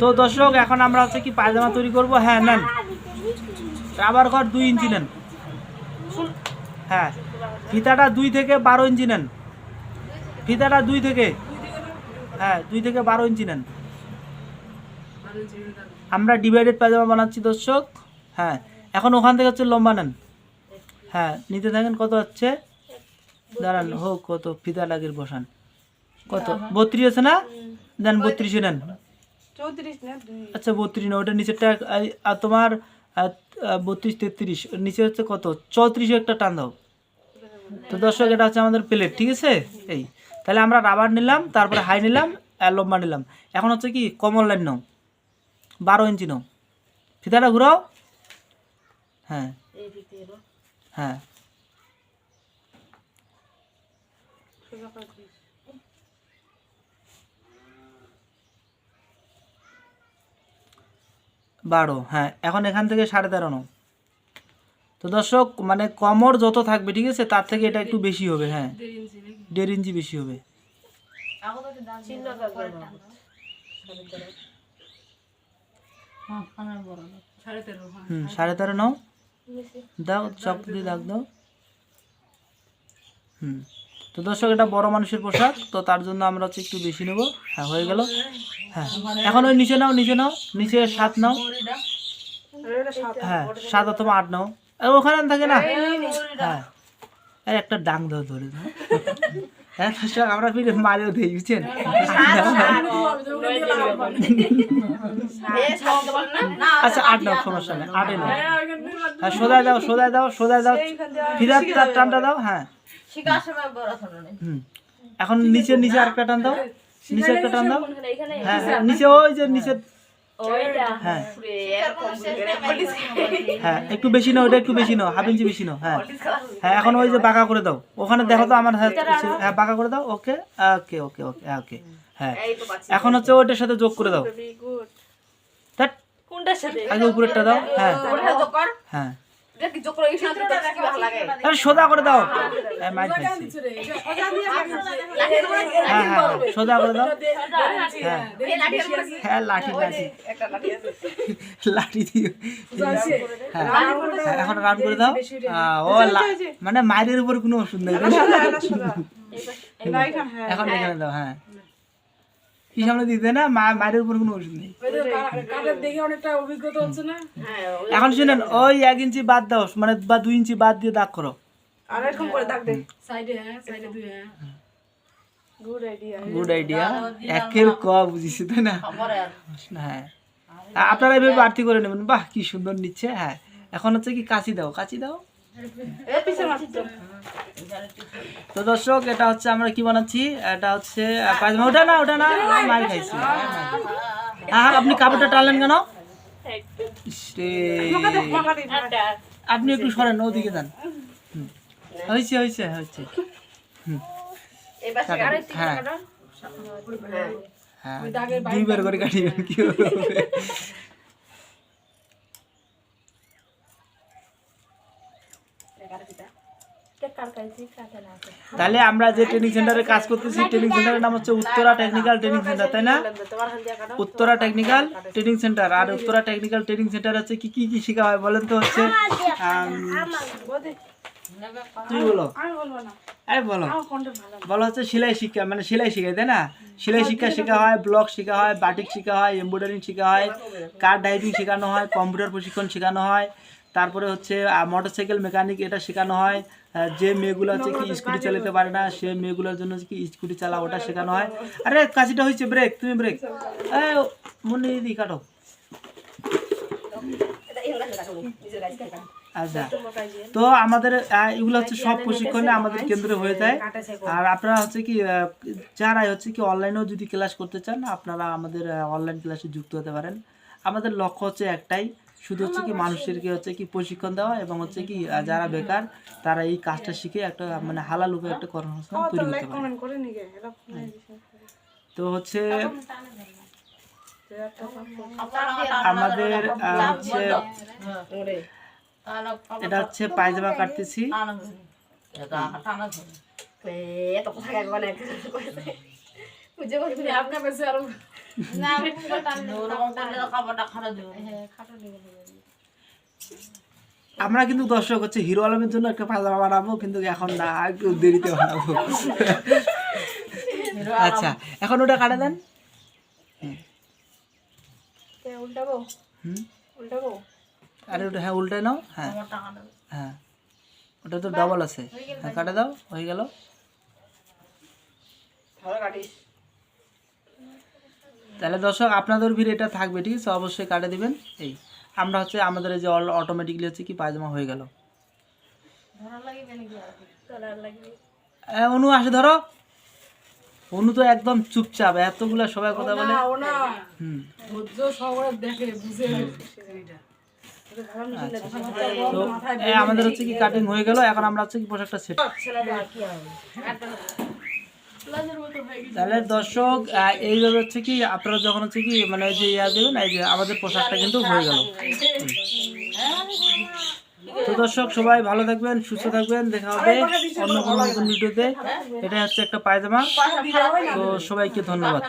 তো দর্শক, এখন আমরা হচ্ছে কি পায়জামা তৈরি করব। হ্যাঁ নেন। রাবার ঘর দুই ইঞ্চি নেন। হ্যাঁ ফিতাটা দুই থেকে বারো ইঞ্চি নেন। ফিতাটা দুই থেকে হ্যাঁ দুই থেকে বারো ইঞ্চি নেন। আমরা ডিভাইডেড পায়জামা বানাচ্ছি, দর্শক। হ্যাঁ এখন ওখান থেকে হচ্ছে লম্বা নেন। হ্যাঁ নিতে থাকেন, কত হচ্ছে? দাঁড়ান, হোক, কত, ফিতা লাগের বসান। কত? বত্রিশ আছে না? দেন, বত্রিশে নেন। আচ্ছা বত্রিশ না ওটা নিচেরটা আর তোমার বত্রিশ তেত্রিশ নিচে হচ্ছে কত? চৌত্রিশে একটা টান দাও। তো দর্শক এটা হচ্ছে আমাদের প্লেট ঠিক আছে? এই তাহলে আমরা রাবার নিলাম তারপরে হাই নিলাম আর লম্বা নিলাম। এখন হচ্ছে কি কমন লাইন নাও বারো ইঞ্চি নাও। ফিতাটা ঘুরাও। হ্যাঁ। হ্যাঁ সোজা করে দিস। বারো হ্যাঁ এখন এখান থেকে সাড়ে তেরো নাও। তো দর্শক মানে কমর যত থাকবে ঠিক আছে তার থেকে এটা একটু বেশি হবে হ্যাঁ। দেড় ইঞ্চি বেশি। হবে। হুম সাড়ে তেরো নাও। দাও চক দিয়ে দাগ দাও। হুম। তো দর্শক, এটা বড় মানুষের পোশাক, তো তার জন্য আমরা হচ্ছে একটু বেশি নেব। হ্যাঁ হয়ে গেল। হ্যাঁ এখন ওই নিচে নাও নিচে নাও, নিচে সাত নাও। আর হ্যাঁ সাত অথবা আট নাও। আর ওখানে থাকে না? হ্যাঁ। এই একটা ডাং দাও ধরে হ্যাঁ দর্শক, আমরা ফিরে মারেও দিই, বুঝছেন? আচ্ছা আট নাও, সমস্যা নেই, আটে নাও। হ্যাঁ সোজায় দাও সোজায় দাও সোজায় দাও। ফিরার টানটা দাও হ্যাঁ। এখন নিচে নিচে আরেকটা টান দাও। নিচে একটা টান দাও। হ্যাঁ হ্যাঁ নিচে ওই যে নিচে হ্যাঁ। হ্যাঁ। একটু বেশি নাও ওটা একটু বেশি নাও হাফ ইঞ্চি বেশি নাও হ্যাঁ। হ্যাঁ এখন ওই যে বাঁকা করে দাও। ওখানে দেখো তো আমার হ্যাঁ বাঁকা করে দাও ওকে ওকে ওকে ওকে ওকে হ্যাঁ। এখন হচ্ছে ওইটার সাথে যোগ করে দাও। গুড ধ্যাৎ, আগে উপরেরটা দাও হ্যাঁ। হ্যাঁ। সোজা করে দাও। হ্যাঁ মাইক হ্যাঁ হ্যাঁ হ্যাঁ, সোজা করে দাও। হ্যাঁ। হ্যাঁ লাঠি লাঠি লাঠি দিও হ্যাঁ। হ্যাঁ, এখন রান করে দাও। ও মানে মায়ের উপর কোনো ওষুধ নেই? এখন এখানে দাও হ্যাঁ। কি সামনে দিতে না? মা মায়ের উপর কোনো ওষুধ নেই। দেখে অনেকটা অভিজ্ঞতা হচ্ছে না? এখন শুনেন ওই এক ইঞ্চি বাদ দাও মানে বা দুই ইঞ্চি বাদ দিয়ে দাগ করো। আর এরকম করে দাগ দে। সাইডে হ্যাঁ সাইডে দুই হ্যাঁ। গুড আইডিয়া গুড আইডিয়া একের ক তাই না? হ্যাঁ। আপনারা এভাবে বাড়তি করে নেবেন। বাহ কি সুন্দর নিচ্ছে হ্যাঁ। এখন হচ্ছে কি কাঁচি দাও কাঁচি দাও। এ পিছে মাছ তো দর্শক এটা হচ্ছে আমরা কি বানাচ্ছি? এটা হচ্ছে পায়জামা। ওটা না ওটা না মার খাইছি। হ্যাঁ হ্যাঁ, আপনি কাপড়টা টানলেন কেন? আপনি একটু সরেন ওদিকে যান। হয়েছে হয়েছে হয়েছে। হ্যাঁ। হ্যাঁ। দুইবার করে কাটিবেন কি হবে? তাহলে আমরা যে ট্রেনিং সেন্টারে কাজ করতেছি ট্রেনিং সেন্টারের নাম হচ্ছে উত্তরা টেকনিক্যাল ট্রেনিং সেন্টার তাই না? উত্তরা টেকনিক্যাল ট্রেনিং সেন্টার আর উত্তরা টেকনিক্যাল ট্রেনিং সেন্টার হচ্ছে কি কি কি শেখা হয় বলেন তো হচ্ছে? সেলাই শিক্ষা মানে সেলাই তাই না? সেলাই শিক্ষা শেখা হয় ব্লক শেখা হয় বাটিক শেখা হয় শেখা হয় কার ড্রাইভিং শেখানো হয় কম্পিউটার প্রশিক্ষণ শেখানো হয় তারপরে হচ্ছে মোটরসাইকেল মেকানিক এটা শেখানো হয়। যে মেয়েগুলো হচ্ছে কি স্কুটি চালাতে পারে না, সে মেয়েগুলোর জন্য কি স্কুটি চালা, ওটা শেখানো হয়। আরে কাশিটা হয়েছে ব্রেক তুমি ব্রেক মনে দি কাটো। আচ্ছা। তো আমাদের এগুলো হচ্ছে সব প্রশিক্ষণে আমাদের কেন্দ্রে হয়ে যায়। আর আপনারা হচ্ছে কি যারাই হচ্ছে কি অনলাইনেও যদি ক্লাস করতে চান, আপনারা আমাদের অনলাইন ক্লাসে যুক্ত হতে পারেন। আমাদের লক্ষ্য হচ্ছে একটাই শুধু হচ্ছে কি মানুষদেরকে হচ্ছে কি প্রশিক্ষণ দেওয়া এবং হচ্ছে কি যারা বেকার তারা এই কাজটা শিখে একটা মানে হালাল উপায়ে একটা কর্মসংস্থান তৈরি করতে পারে। নিগে এটা তো হচ্ছে আমাদের হচ্ছে এটা হচ্ছে পায়জামা কাটতেছি। এত কথা আমরা কিন্তু দর্শক হচ্ছে হিরো আলমের জন্য একটা পায়জামা বানাবো কিন্তু এখন না একটু দেরিতে বানাবো। আচ্ছা এখন ওটা কাটা দেন। উল্টাবো? উল্টাবো? আরে ওটা হ্যাঁ উল্টে নাও হ্যাঁ। হ্যাঁ। ওটা তো ডাবল আছে। হ্যাঁ কাটে দাও হয়ে গেল। তাহলে দর্শক আপনাদের ভিড় এটা থাকবে ঠিক আছে? অবশ্যই কাটে দিবেন। এই আমরা হচ্ছে আমাদের এই যে অটোমেটিকলি হচ্ছে কি পায়জামা হয়ে গেল। অনু আসে ধরো। অনু তো একদম চুপচাপ এতগুলা সবাই কথা বলে। হুম। তো আমাদের হচ্ছে কি কাটিং হয়ে গেল এখন আমরা হচ্ছে কি পোশাকটা সেট তাহলে দর্শক এইভাবে হচ্ছে কি আপনারা যখন হচ্ছে কি মানে যে ইয়া দেবেন এই যে আমাদের পোশাকটা কিন্তু হয়ে গেল। তো দর্শক সবাই ভালো থাকবেন সুস্থ থাকবেন দেখা হবে অন্য কোনো নতুন ভিডিওতে। এটা হচ্ছে একটা পায়জামা। তো সবাইকে ধন্যবাদ।